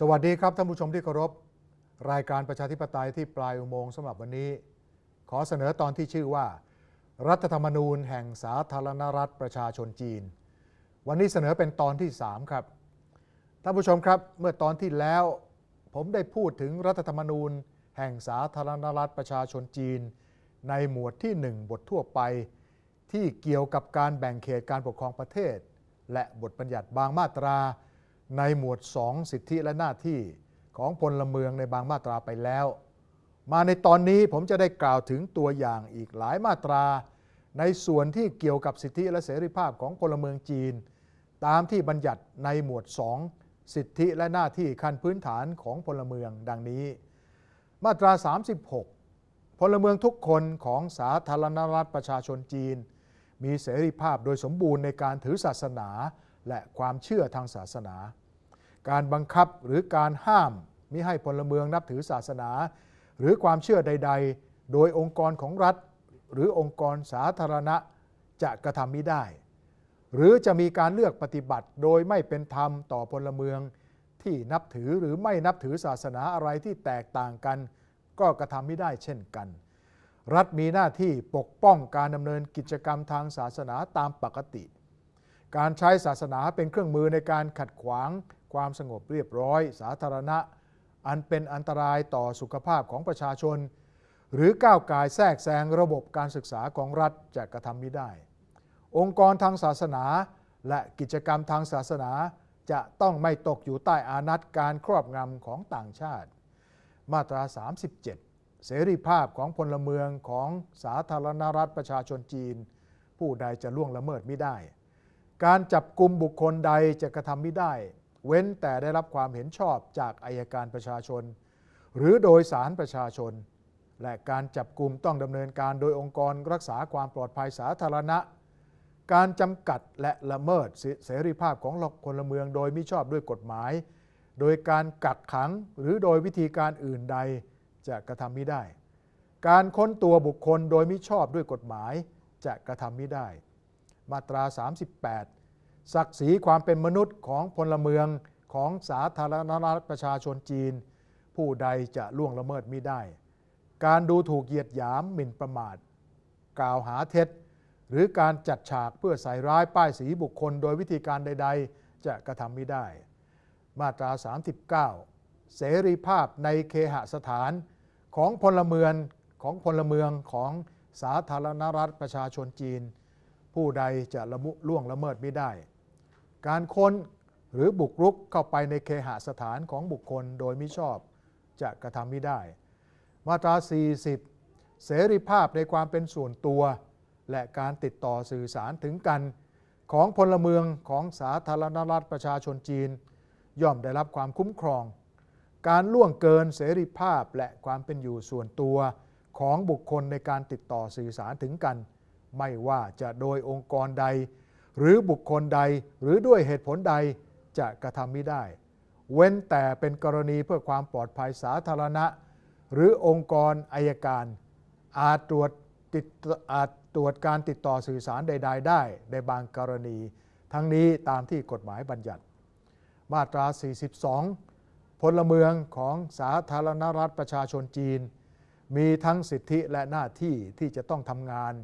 สวัสดีครับท่านผู้ชมที่เคารพ รายการประชาธิปไตยที่ปลายอุโมงค์สำหรับวันนี้ ขอเสนอตอนที่ชื่อว่า รัฐธรรมนูญแห่งสาธารณรัฐประชาชนจีน วันนี้เสนอเป็นตอนที่ 3 ครับ ท่านผู้ชมครับเมื่อตอนที่แล้ว ผมได้พูดถึงรัฐธรรมนูญ แห่งสาธารณรัฐประชาชนจีน ในหมวดที่ 1 บททั่วไป ที่เกี่ยวกับการแบ่งเขตการปกครองประเทศ และบทบัญญัติบางมาตรา ในหมวด 2 สิทธิและหน้าที่ของพลเมืองในบางมาตราไปแล้ว มาในตอนนี้ผมจะได้กล่าวถึงตัวอย่างอีกหลายมาตรา ในส่วนที่เกี่ยวกับสิทธิและเสรีภาพของพลเมืองจีน ตามที่บัญญัติในหมวด 2 สิทธิและหน้าที่ขั้นพื้นฐานของพลเมืองดังนี้ มาตรา 36 พลเมืองทุกคนของสาธารณรัฐประชาชนจีน มีเสรีภาพโดยสมบูรณ์ในการถือศาสนา และความเชื่อทางศาสนา การบังคับหรือการห้ามมิให้พลเมืองนับถือศาสนา หรือความเชื่อใด ๆ โดยองค์กรของรัฐ หรือองค์กรสาธารณะจะกระทำมิได้ หรือจะมีการเลือกปฏิบัติโดยไม่เป็นธรรมต่อพลเมืองที่นับถือหรือไม่นับถือศาสนาอะไรที่แตกต่างกัน ก็กระทำไม่ได้เช่นกัน รัฐมีหน้าที่ปกป้องการดำเนินกิจกรรมทางศาสนาตามปกติ การใช้ศาสนาเป็นเครื่องมือในการขัดขวางความสงบเรียบร้อย สาธารณะ อันเป็นอันตรายต่อสุขภาพของประชาชน หรือก้าวกายแทรกแซงระบบการศึกษาของรัฐจะกระทำไมิได้ องค์กรทางศาสนา และกิจกรรมทางศาสนาจะต้องไม่ตกอยู่ใต้อานัตการครอบงำของต่างชาติ มาตรา 37 เสรีภาพของพลเมืองของสาธารณรัฐประชาชนจีน ผู้ใดจะล่วงละเมิดไม่ได้ การจับกลุ่มบุคคลใดจะกระทำไม่ได้ เว้นแต่ได้รับความเห็นชอบจากอายการประชาชน หรือโดยสารประชาชน และการจับกลุ่มต้องดำเนินการโดยองค์กรรักษาความปลอดภัยสาธารณะ การจำกัดและละเมิดเสรีภาพของพลเมืองโดยมิชอบด้วยกฎหมาย โดยการกักขังหรือโดยวิธีการอื่นใดจะกระทำไมิได้ การค้นตัวบุคคลโดยมิชอบด้วยกฎหมายจะกระทำไมิได้ มาตรา 38 ศักดิ์ศรีความเป็นมนุษย์ของพลเมืองของสาธารณรัฐประชาชนจีน ผู้ใดจะล่วงละเมิดมิได้ การดูถูกเหยียดหยามหมิ่นประมาท กล่าวหาเท็จ หรือการจัดฉากเพื่อใส่ร้ายป้ายสีบุคคลโดยวิธีการใด ๆ จะกระทำไม่ได้ มาตรา 39 เสรีภาพในเคหสถานของพลเมืองของพลเมืองของสาธารณรัฐประชาชนจีน ผู้ใดจะละมุล่วงละเมิดไม่ได้ การค้นหรือบุกรุกเข้าไปในเคหสถานของบุคคลโดยมิชอบจะกระทำไม่ได้ มาตรา 40 เสรีภาพในความเป็นส่วนตัว และการติดต่อสื่อสารถึงกันของพลเมืองของสาธารณรัฐประชาชนจีน ย่อมได้รับความคุ้มครอง การล่วงเกินเสรีภาพและความเป็นอยู่ส่วนตัวของบุคคลในการติดต่อสื่อสารถึงกัน ไม่ว่าจะโดยองค์กรใด หรือบุคคลใดหรือด้วยเหตุผลใดจะกระทำไม่ได้ เว้นแต่เป็นกรณีเพื่อความปลอดภัยสาธารณะ หรือองค์กรอายการ อาจตรวจติดอาจตรวจการติดต่อสื่อสารใด ๆ ได้ ในบางกรณี ทั้งนี้ตามที่กฎหมายบัญญัติ มาตรา 42 พลเมืองของสาธารณรัฐประชาชนจีน มีทั้งสิทธิและหน้าที่ที่จะต้องทำงาน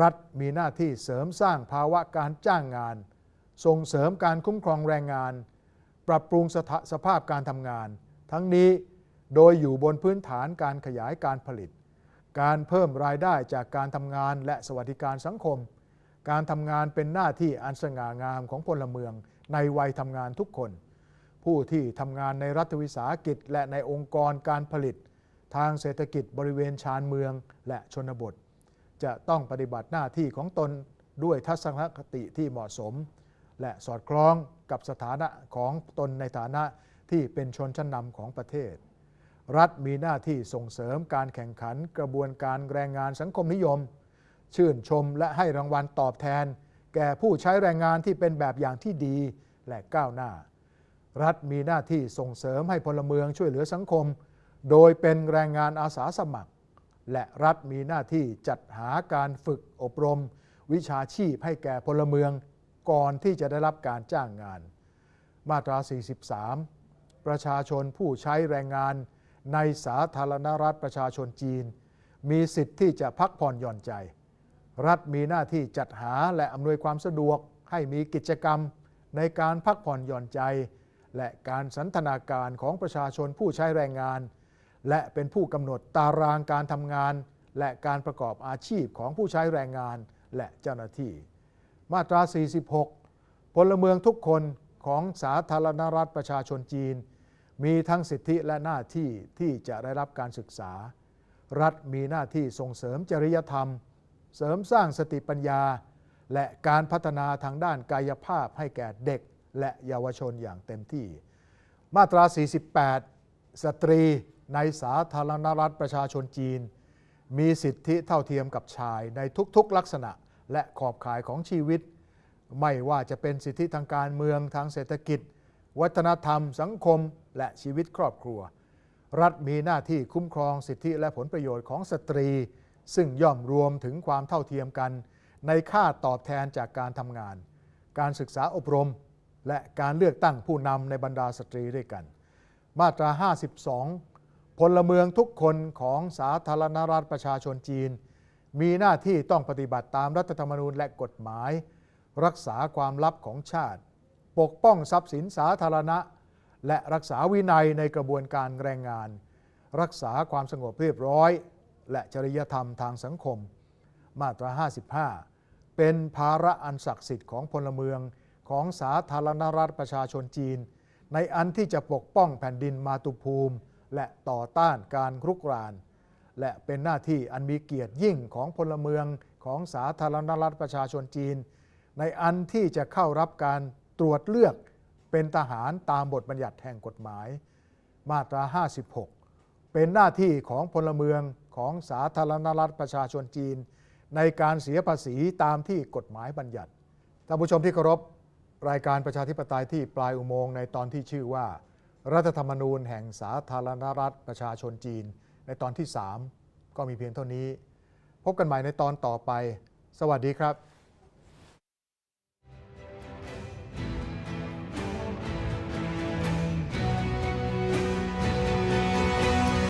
รัฐมีหน้าที่เสริมสร้างภาวะการจ้างงาน ส่งเสริมการคุ้มครองแรงงาน ปรับปรุงสสภาพการทำงาน ทั้งนี้โดยอยู่บนพื้นฐานการขยายการผลิต การเพิ่มรายได้จากการทำงานและสวัสดิการสังคม การทำงานเป็นหน้าที่อันสง่างามของพลเมืองในวัยทำงานทุกคน ผู้ที่ทำงานในรัฐวิสาหกิจ และในองค์กรการผลิต ทางเศรษฐกิจบริเวณชานเมืองและชนบท จะต้องปฏิบัติหน้าที่ของตนด้วยทัศนคติที่เหมาะสม และสอดคล้องกับสถานะของตนในฐานะที่เป็นชนชั้นนำของประเทศ รัฐมีหน้าที่ส่งเสริมการแข่งขันกระบวนการแรงงานสังคมนิยม ชื่นชมและให้รางวัลตอบแทน แก่ผู้ใช้แรงงานที่เป็นแบบอย่างที่ดีและก้าวหน้า รัฐมีหน้าที่ส่งเสริมให้พลเมืองช่วยเหลือสังคม โดยเป็นแรงงานอาสาสมัคร และรัฐมีหน้าที่จัดหาการฝึกอบรม วิชาชีพให้แก่พลเมืองก่อนที่จะได้รับการจ้างงาน มาตรา 43ปประชาชนผู้ใช้แรงงานในสาธารณรัฐประชาชนจีน มีสิทธิ์ที่จะพักผ่อนหย่อนใจ รัฐมีหน้าที่จัดหาและอำนวยความสะดวกให้มีกิจกรรมในการพักผ่อนหย่อนใจ และการสันทนาการของประชาชนผู้ใช้แรงงาน และเป็นผู้กำหนดตารางการทำงาน และการประกอบอาชีพของผู้ใช้แรงงานและเจ้าหน้าที่ มาตรา 46 พลเมืองทุกคนของสาธารณรัฐประชาชนจีน มีทั้งสิทธิและหน้าที่ที่จะได้รับการศึกษา รัฐมีหน้าที่ส่งเสริมจริยธรรม เสริมสร้างสติปัญญา และการพัฒนาทางด้านกายภาพให้แก่เด็กและเยาวชนอย่างเต็มที่ มาตรา 48 สตรี ในสาธารณรัฐประชาชนจีน มีสิทธิเท่าเทียมกับชายในทุกๆลักษณะและขอบข่ายของชีวิต ไม่ว่าจะเป็นสิทธิทางการเมืองทางเศรษฐกิจ วัฒนธรรม สังคม และชีวิตครอบครัว รัฐมีหน้าที่คุ้มครองสิทธิและผลประโยชน์ของสตรี ซึ่งย่อมรวมถึงความเท่าเทียมกัน ในค่าตอบแทนจากการทำงาน การศึกษาอบรม และการเลือกตั้งผู้นำในบรรดาสตรีด้วยกัน มาตรา 52 พลเมืองทุกคนของสาธารณรัฐประชาชนจีน มีหน้าที่ต้องปฏิบัติตามรัฐธรรมนูญและกฎหมาย รักษาความลับของชาติ ปกป้องทรัพย์สินสาธารณะ และรักษาวินัยในกระบวนการแรงงาน รักษาความสงบเรียบร้อย และจริยธรรมทางสังคม มาตรา 55 เป็นภาระอันศักดิ์สิทธิ์ของพลเมืองของสาธารณรัฐประชาชนจีน ในอันที่จะปกป้องแผ่นดินมาตุภูมิ และต่อต้านการครุกราน และเป็นหน้าที่อันมีเกียรติยิ่งของพลเมืองของสาธารณรัฐประชาชนจีน ในอันที่จะเข้ารับการตรวจเลือกเป็นทหารตามบทบัญญัติแห่งกฎหมาย มาตรา 56 เป็นหน้าที่ของพลเมืองของสาธารณรัฐประชาชนจีน ในการเสียภาษีตามที่กฎหมายบัญญัติท่านผู้ชมที่เคารพรายการประชาธิปไตยที่ปลายอุโมงค์ในตอนที่ชื่อว่า รัฐธรรมนูญแห่งสาธารณรัฐประชาชนจีน ในตอนที่ 3 ก็มีเพียงเท่านี้ พบกันใหม่ในตอนต่อไป สวัสดีครับ